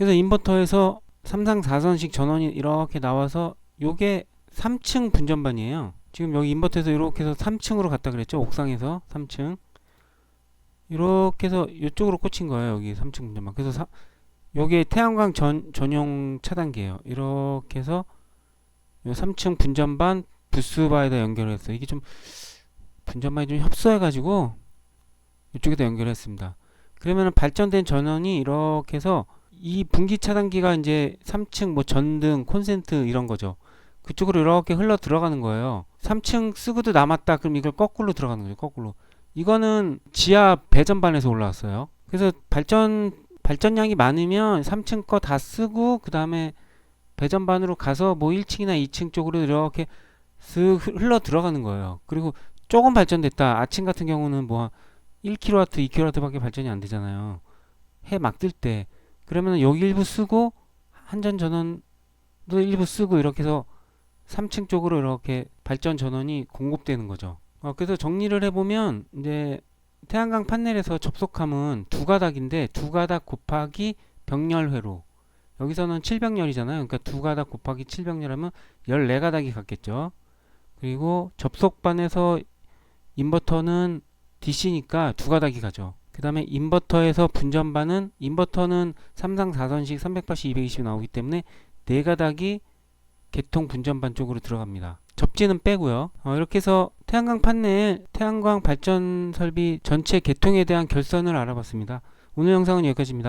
그래서 인버터에서 3상 4선식 전원이 이렇게 나와서 요게 3층 분전반이에요. 지금 여기 인버터에서 이렇게 해서 3층으로 갔다 그랬죠. 옥상에서 3층. 이렇게 해서 이쪽으로 꽂힌 거예요. 여기 3층 분전반. 그래서 사, 요게 태양광 전, 전용 차단기예요. 이렇게 해서 요 3층 분전반 부스바에다 연결했어요. 이게 좀 분전반이 좀 협소해가지고 이쪽에다 연결했습니다. 그러면은 발전된 전원이 이렇게 해서 이 분기 차단기가 이제 3층 뭐 전등, 콘센트 이런 거죠. 그쪽으로 이렇게 흘러 들어가는 거예요. 3층 쓰고도 남았다. 그럼 이걸 거꾸로 들어가는 거죠. 거꾸로. 이거는 지하 배전반에서 올라왔어요. 그래서 발전 발전량이 많으면 3층 거 다 쓰고 그 다음에 배전반으로 가서 뭐 1층이나 2층 쪽으로 이렇게 쓱 흘러 들어가는 거예요. 그리고 조금 발전됐다. 아침 같은 경우는 뭐 1kW, 2kW밖에 발전이 안 되잖아요. 해 막 뜰 때. 그러면 여기 일부 쓰고 한전 전원도 일부 쓰고 이렇게 해서 3층 쪽으로 이렇게 발전 전원이 공급되는 거죠. 어, 그래서 정리를 해보면 이제 태양광 판넬에서 접속함은 두 가닥인데 두 가닥 곱하기 병렬 회로 여기서는 7병렬이잖아요. 그러니까 두 가닥 곱하기 7병렬 하면 14가닥이 같겠죠. 그리고 접속반에서 인버터는 DC니까 두 가닥이 가죠. 그 다음에 인버터에서 분전반은 인버터는 3상 4선식 380, 220이 나오기 때문에 네 가닥이 개통 분전반 쪽으로 들어갑니다. 접지는 빼고요. 어, 이렇게 해서 태양광 판넬, 태양광 발전 설비 전체 개통에 대한 결선을 알아봤습니다. 오늘 영상은 여기까지입니다.